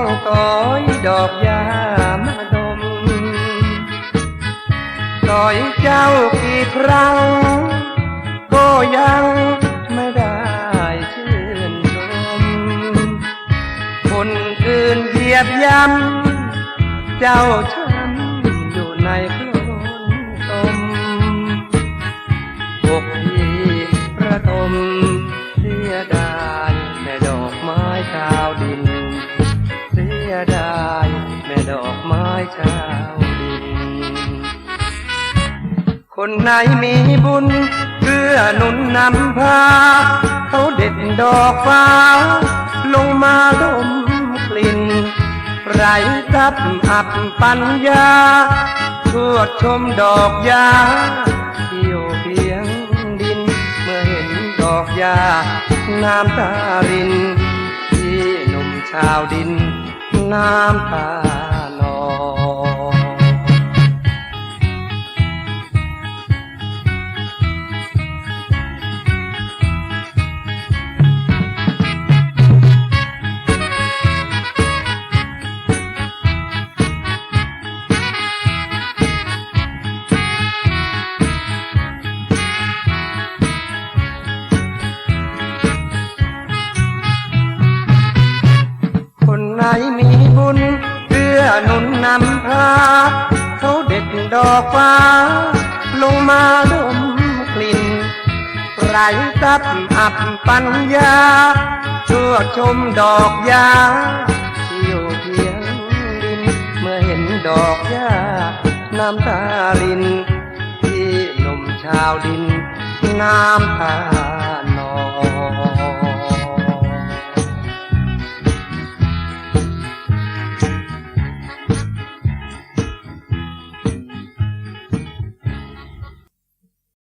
อยดอกยามาดมต่อยเจ้ากี่ครั้ง ก็ยังไม่ได้ชื่นชม คนอื่นเหยียบย่ำเจ้าช้ำอยู่ในโคลน ชาวดินคนไหนมีบุญเพื่อหนุนนำพาเขาเด็ดดอกฟ้า ลงมาดมกลิ่นไรทับอับปัญญาชวดชมดอกยาที่อยู่เพียงดิน เมื่อเห็นดอกยา น้ำตาริน ที่หนุ่มชาวดิน น้ำตา ไหนมีบุญเพื่อหนุนนำพาเขาเด็ดดอกฟ้า ลงมาดมกลิ่นไรทับอับปัญญาชั่วชมดอกยาที่อยู่เพียงดิน เมื่อเห็นดอกยาน้ำตาลิน ที่หนุ่มชาวดินน้ำตา